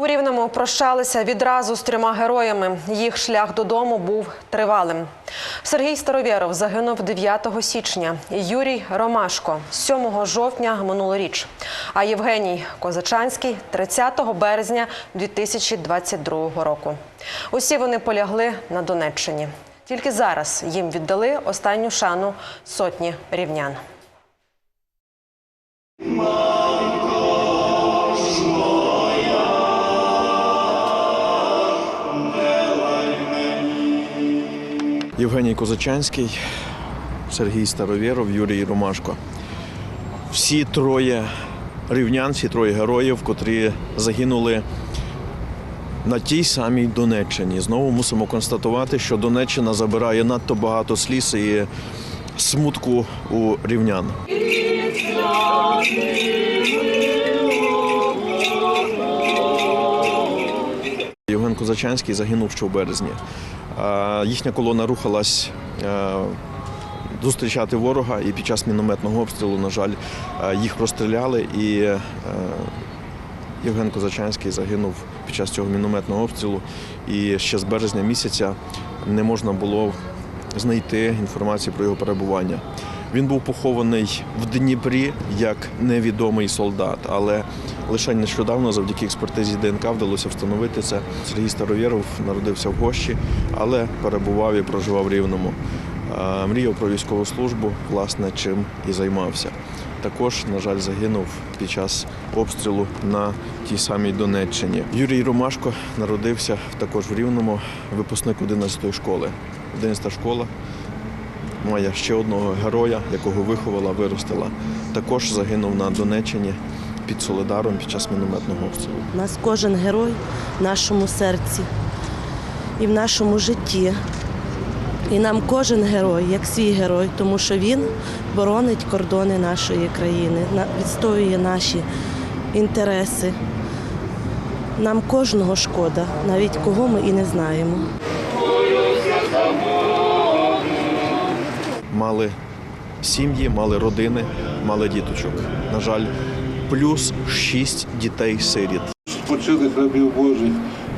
У Рівному прощалися відразу з трьома героями. Їх шлях додому був тривалим. Сергій Старовєров загинув 9 січня. Юрій Ромашко 7 жовтня минулоріч. А Євгеній Козачанський 30 березня 2022 року. Усі вони полягли на Донеччині. Тільки зараз їм віддали останню шану сотні рівнян. Євгеній Козачанський, Сергій Старовєров, Юрій Ромашко. Всі троє рівнян, всі троє героїв, котрі загинули на тій самій Донеччині. Знову мусимо констатувати, що Донеччина забирає надто багато сліз і смутку у рівнян. Євген Козачанський загинув ще в березні. Їхня колона рухалась е, зустрічати ворога, і під час мінометного обстрілу, на жаль, е, їх розстріляли. І е, Євген Козачанський загинув під час цього мінометного обстрілу. І ще з березня місяця не можна було знайти інформацію про його перебування. Він був похований в Дніпрі як невідомий солдат, але лише нещодавно, завдяки експертизі ДНК, вдалося встановити це. Сергій Старовєров народився в Гощі, але перебував і проживав в Рівному. Мріяв про військову службу, власне, чим і займався. Також, на жаль, загинув під час обстрілу на тій самій Донеччині. Юрій Ромашко народився також в Рівному, випускник 11-ї школи. 11 школа має ще одного героя, якого виховала, виростила. Також загинув на Донеччині під Солидаром під час мінометного обстрілу. У нас кожен герой в нашому серці і в нашому житті. І нам кожен герой, як свій герой, тому що він боронить кордони нашої країни, відстоює наші інтереси. Нам кожного шкода, навіть кого ми і не знаємо. Мали сім'ї, мали родини, мали діточок. На жаль, плюс шість дітей-сиріт. Спочили рабів Божих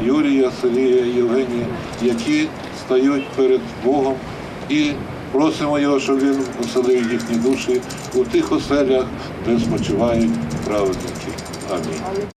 Юрія, Сергія, Євгенія, які стають перед Богом і просимо його, щоб він оселив їхні душі у тих оселях, де спочивають праведники. Амінь.